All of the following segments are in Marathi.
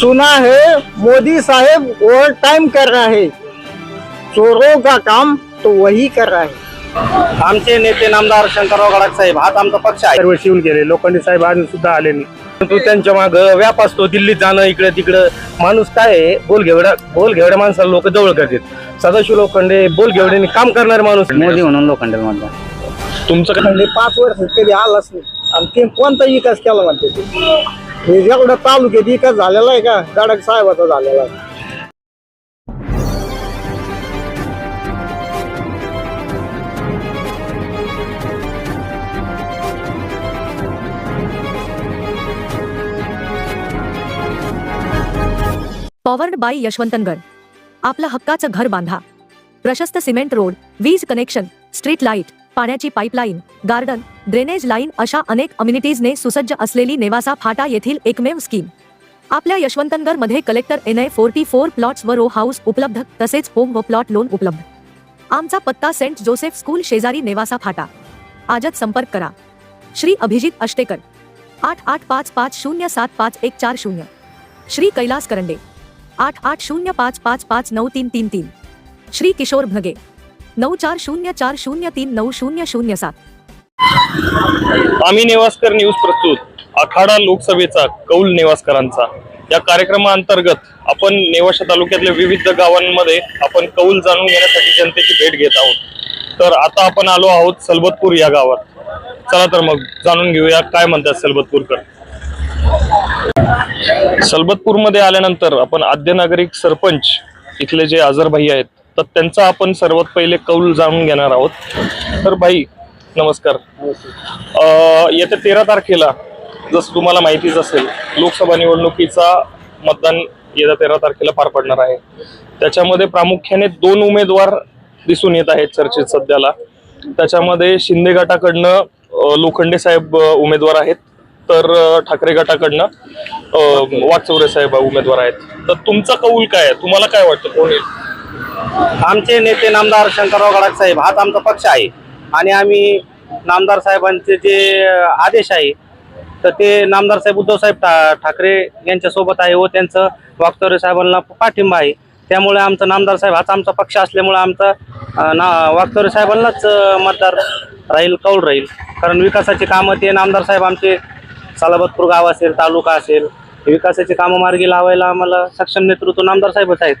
सुना है मोदी साहेब ओवर टाइम कर रहा है। चोरों का काम तो वही कर रहा है। आमचे नेते नामदार शंकरराव गडाख साहेब हाच आमचा पक्ष आहे. सर्व शिवून गेले लोखंडे साहेब अजून सुद्धा आले नाही. परंतु त्यांच्या माग व्याप असतो दिल्लीत जाणं इकडे तिकडं. माणूस काय आहे? बोल घेवड्या बोल घेवड्या माणसाला लोक जवळ करतात. सदाशिव लोखंडे बोल घेवड्याने काम करणारे माणूस मोदी म्हणून लोखंडे म्हणतो तुमचं काय म्हणजे पाच वर्ष कधी आलाच नाही. आणि ते कोणता विकास केला म्हणते एवढा तालुक्यात विकास झालेला आहे का? गडाख साहेबाचा झालेला आहे. पॉवर्ड बाय यशवंतनगड आपला हक्काचं घर बांधा. प्रशस्त सिमेंट रोड वीज कनेक्शन स्ट्रीट लाइट. पाण्याची पाईपलाईन गार्डन ड्रेनेज लाईन अशा अनेक अम्युनिटीजने सुसज्ज असलेली नेवासा फाटा येथील एकमेव स्कीम. आपल्या यशवंतनगरमध्ये collector N I forty four plots व रो हाऊस उपलब्ध तसेच होम व प्लॉट लोन उपलब्ध. आमचा पत्ता सेंट जोसेफ स्कूल शेजारी नेवासा फाटा. आजच संपर्क करा. श्री अभिजित अष्टेकर. आठ आठ पाच पाच शून्य सात पाच एक चार शून्य. श्री कैलास करंडे. आठ आठ शून्य पाच पाच पाच नऊ तीन तीन तीन. श्री किशोर भगे. नऊ चार शून्य चार शून्य तीन नऊ शून्य शून्य सात. आम्ही नेवास्कर न्यूज प्रस्तुत. आखाडा लोकसभेचा कौल नेवास्करांचा. या कार्यक्रमाअंतर्गत आपण नेवाशा तालुक्यातल्या विविध गावांमध्ये आपण कौल जाणून घेण्यासाठी जनतेची भेट घेत आहोत. तर आता आपण आलो आहोत सलबतपूर या गावात. चला तर मग जाणून घेऊया काय म्हणतात सलबतपूरकर. सलबतपूरमध्ये आल्यानंतर आपण आद्य नागरिक सरपंच इथले जे आझर भाई आहेत तर त्यांचा आपण सर्वात पहिले कौल जाणून घेणार आहोत. तर भाई नमस्कार. येत्या तेरा तारखेला जसं तुम्हाला माहितीच असेल लोकसभा निवडणुकीचा मतदान येत्या तेरा तारखेला पार पडणार आहे. त्याच्यामध्ये प्रामुख्याने दोन उमेदवार दिसून येत आहेत चर्चेत सध्याला. त्याच्यामध्ये शिंदे गटाकडनं लोखंडे साहेब उमेदवार आहेत. तर ठाकरे गटाकडनं अ, साहेब उमेदवार आहेत. तर तुमचा कौल काय आहे? तुम्हाला काय वाटतं? कोण येईल? आमचे नेते नामदार शंकरराव गडाख साहेब हाच आमचा पक्ष आहे. आणि आम्ही नामदार साहेबांचे जे आदेश आहे तर ते नामदार साहेब उद्धवसाहेब ठा ठाकरे यांच्यासोबत आहे व त्यांचं वाक्तोरे साहेबांना पाठिंबा आहे. त्यामुळे आमचा नामदार साहेब हाच आमचा पक्ष असल्यामुळे आमचा ना वाक्तोरे साहेबांनाच मतदार राहील कौल राहील. कारण विकासाची कामं ते नामदार साहेब आमचे सालाबतपूर गाव असेल तालुका असेल विकासाची कामं मार्गी लावायला आम्हाला सक्षम नेतृत्व नामदार साहेबच आहेत.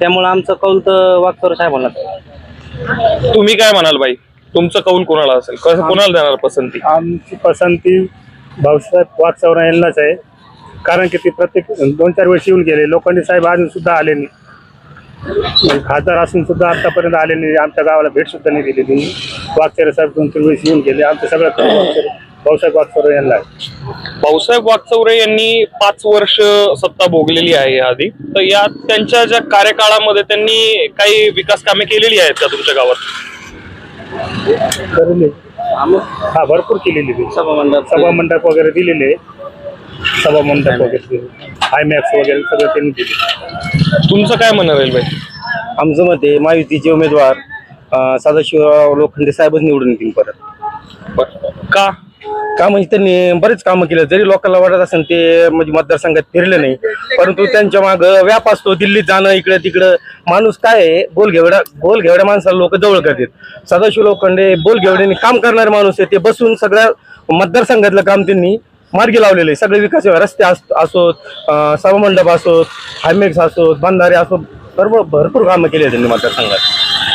त्यामुळे आमचं कौल तर वागतोरे साहेबांनाच. आहे. तुम्ही काय म्हणाल बाई? तुमचं कौल कोणाला असेल? कसं कोणाला देणार पसंती? आमची पसंती भाऊसाहेब वाकचौरा यांनाच आहे. कारण की ते प्रत्येक दोन चार वेळेस येऊन गेले. लोखंडे साहेब अजून सुद्धा आले नाही. खासदार असून सुद्धा आतापर्यंत आले नाही. आमच्या गावाला भेट सुद्धा नाही दिली त्यांनी वागचौरे साहेब दोन तीन वेळेस येऊन गेले. आमचं सगळं भाऊसाहेब वाकचौरे यांना आहे. भाऊसाहेब वागचौरे यांनी पाच वर्ष सत्ता भोगलेली आहे याआधी तर या त्यांच्या ज्या कार्यकाळामध्ये त्यांनी काही विकास कामे केलेली आहेत का तुमच्या गावात? करेल हा. भरपूर केलेली आहे. सभामंडप सभा मंडप वगैरे दिलेले सभा मंडप वगैरे आयमॅक्स वगैरे सगळं त्यांनी दिले तुमचं काय म्हणणं राहील बाई आमचं मत आहे महायुतीचे उमेदवार अं, सदाशिवराव लोखंडे साहेबच निवडून येतील परत. का? का म्हणजे त्यांनी बरेच कामं केले. जरी लोकांना वाटत असेल ते म्हणजे मतदारसंघात फिरले नाही परंतु त्यांच्या माग व्याप असतो दिल्लीत जाणं इकडे तिकडं. माणूस काय आहे बोलघेवड्या माणसाला लोक जवळ करतात. सदाशिव लोखंडे बोलघेवड्याने काम करणारे माणूस आहे. ते बसून सगळ्या मतदारसंघातलं काम त्यांनी मार्गी लावलेलं आहे. सगळे विकास रस्ते अस- असोत सभामंडप असोत हायमेक्स असोत बंधारे असोत सर्व भरपूर कामं केली आहेत त्यांनी मतदारसंघात.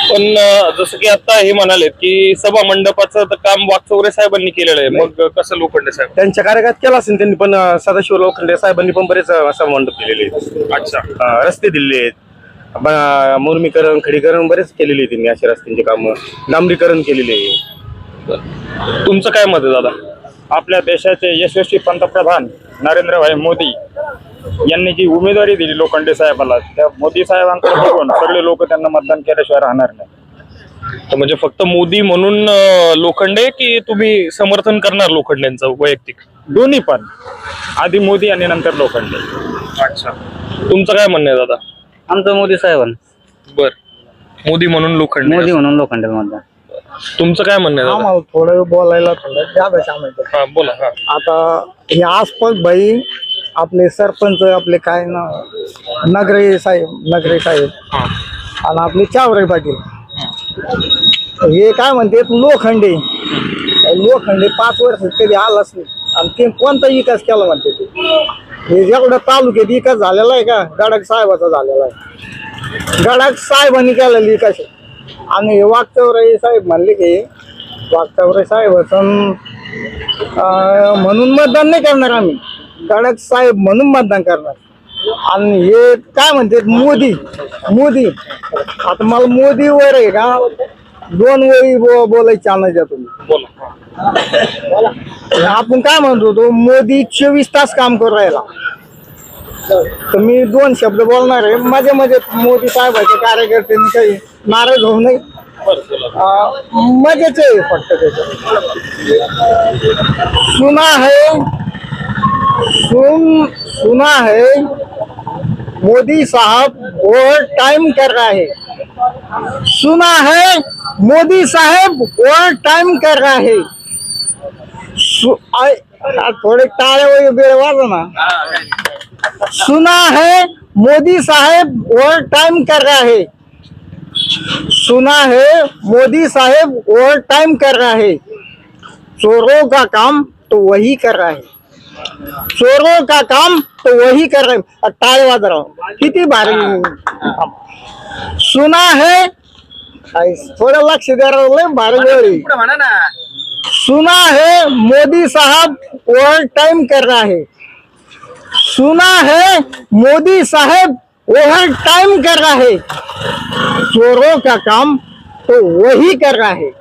पण जसं की आता हे म्हणाले की सभा मंडपाचं तर काम वागचौरे साहेबांनी केलेलं आहे. मग कसं लोखंडे साहेब? त्यांच्या कार्यकाळात केला असेल त्यांनी पण अं, सदाशिव लोखंडे साहेबांनी पण बरेच अं, सभामंडप केलेले आहेत. अच्छा. अं, रस्ते दिले आहेत. ब- मुर्मीकरण खडीकरण बरेच केलेले आहेत त्यांनी अशा रस्त्यांची कामं. डांबरीकरण केलेले आहे. तुमचं काय मत आहे दादा? आपल्या देशाचे यशस्वी पंतप्रधान नरेंद्रभाई मोदी यांनी जी उमेदवारी दिली लोखंडे साहेबाला त्या मोदी साहेबांकडे बघून सगळे लोक त्यांना मतदान केल्याशिवाय राहणार नाही. तर म्हणजे फक्त मोदी म्हणून अं, लोखंडे की तुम्ही समर्थन करणार लोखंडेंचं वैयक्तिक? दोन्ही पण. आधी मोदी आणि नंतर लोखंडे. अच्छा. तुमचं काय म्हणणं आहे दादा? आमचं मोदी साहेबांना. बर. मोदी म्हणून लोखंडे. मोदी म्हणून लोखंडे मतदान. तुमचं काय म्हणणं आहे दादा? आम्हाला थोडं बोलायला थोडं हा बोला हा. आता हे आसपास बाई आपले सरपंच आपले काय ना नगरे साहेब नगरे साहेब. आणि आपले चावरे पाटील. हे काय म्हणते लोखंडे. लोखंडे पाच वर्ष कधी आलाच नाही. आणि ते कोणता विकास केला म्हणते ते. हे जेवढा तालुक्यात विकास झालेला आहे का? गडाख साहेबाचा झालेला आहे. गडाख साहेबांनी केलेला विकास. आणि हे वागचौरे साहेब म्हणले की वागचौरे साहेब म्हणून मतदान नाही करणार आम्ही. कडक साहेब म्हणून मतदान करणार. आणि हे काय म्हणते? मोदी. मोदी. आता मला मोदीवर आहे का? दोन वेळी बो- बोलायची आणायच्या तुम्ही. बोला आपण काय म्हणतो तो मोदी चोवीस तास काम करू राहिला. तर मी दोन शब्द बोलणार आहे. माझ्या मध्ये मोदी साहेबाचे कार्यकर्त्यांनी काही नाराज होऊ नये. मजेच आहे फक्त त्याचं. सुना है सुन सुना है, मोदी साहब ओवर टाइम कर रहा है। सुना है, मोदी साहेब ओवर टाइम कर रहा है। थोडे टाळे वगैरे बेड़वा ना। सुना है, मोदी साहेब ओवर टाइम कर रहा है। सुना है, मोदी साहेब ओवर टाइम कर रहा है। चोरों का काम तो वही कर रहा है। चोरों का काम तो वही कर रहे हैं. टाळे वाजव रहा। किती भारी सुना है थोड़ा थोडं लक्ष द्या राव, भारी. सुना है मोदी साहब ओवर टाइम कर रहा है। सुना है मोदी साहब ओवर टाइम कर रहा है। चोरों का काम तो वही कर रहा है।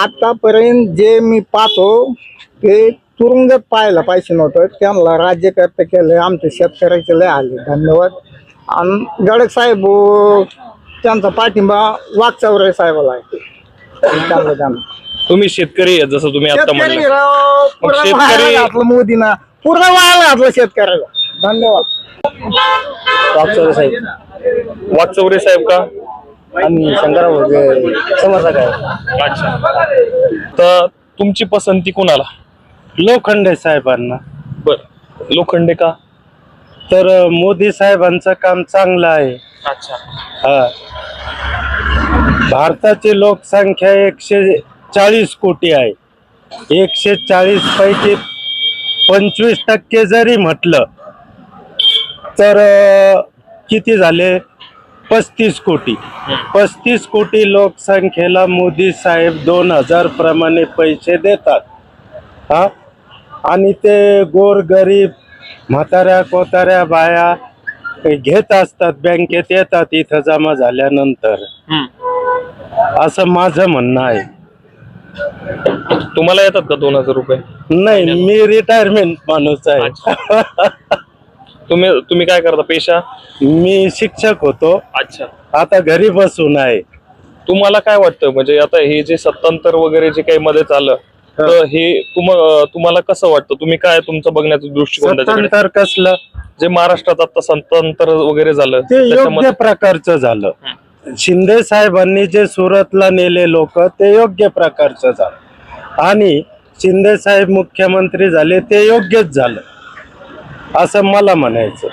आतापर्यंत जे मी पाहतो ते तुरुंगात पाहायला पाहिजे नव्हतं. त्यांना राज्यकर्ते केले आमचे शेतकऱ्याचे लय आले. धन्यवाद. आणि गडक साहेब त्यांचा पाठिंबा वागचावरे साहेबाला आहे. त्यांना त्यांना. तुम्ही शेतकरी आहेत जसं तुम्ही आता शेतकरी म्हणलं राव, पूर्ण शेतकरी- वायाला घातलं मोदीनं. पूर्ण घातलं शेतकऱ्याला. धन्यवाद. वागचावरे साहेब. वाकचौरे साहेब का? आम्ही शंकरराव समर्थक आहे अच्छा. तर तुमची पसंती कोणाला? लोखंडे साहेबांना. बर. लोखंडे का? तर अं, मोदी साहेबांचं काम चांगलं आहे. अच्छा. हा. भारताची लोकसंख्या एकशे चाळीस कोटी आहे. एकशे चाळीस पैकी पंचवीस टक्के जरी म्हटलं तर अं, किती झाले? पस्तीस कोटी. पस्तीस कोटी लोकसंख्येला मोदी साहेब दोन हजार प्रमाणे पैसे देतात. हा? आणि ते गोरगरीब म्हाताऱ्या कोताऱ्या बाया घेत असतात बँकेत येतात इथं जमा झाल्यानंतर. असं माझं म्हणणं आहे. तुम्हाला येतात का दोन हजार रुपये? नाही मी रिटायरमेंट माणूस आहे. तुम्ही तुम्ही काय करता पेशा मी शिक्षक होतो. अच्छा. आता घरी बसून आहे. तुम्हाला काय वाटतं? म्हणजे आता हे जे सत्तांतर वगैरे जे काही मध्ये चाललं तर हे तुम तुम्हाला कसं वाटतं? तुम्ही काय तुमचं बघण्याचा दृष्टिकोन त्याच्याकडे? सत्तांतर कसलं? जे महाराष्ट्रात आता सत्तांतर वगैरे झालं ते योग्य त्याच्यामध्ये प्रकारचं झालं. शिंदे साहेबांनी जे सुरतला नेले लोक ते योग्य प्रकारचं झालं. आणि शिंदे साहेब मुख्यमंत्री झाले ते योग्यच झालं. असं मला म्हणायचं.